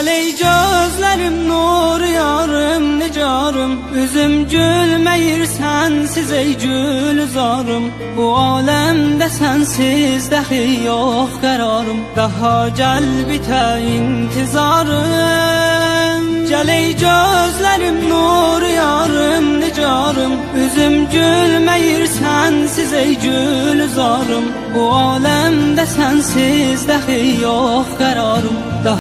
Gel ey gözlerim nur yarım nicarım Üzüm gülmeyir sensiz ey gülzarım Bu alemde sensiz dahi yok kararım. Daha gel bite intizarım. Gel ey gözlerim nur yarım nicarım Üzüm gülmeyir sensiz ey gülzarım Bu alemde sensiz dahi yok kararım. Daha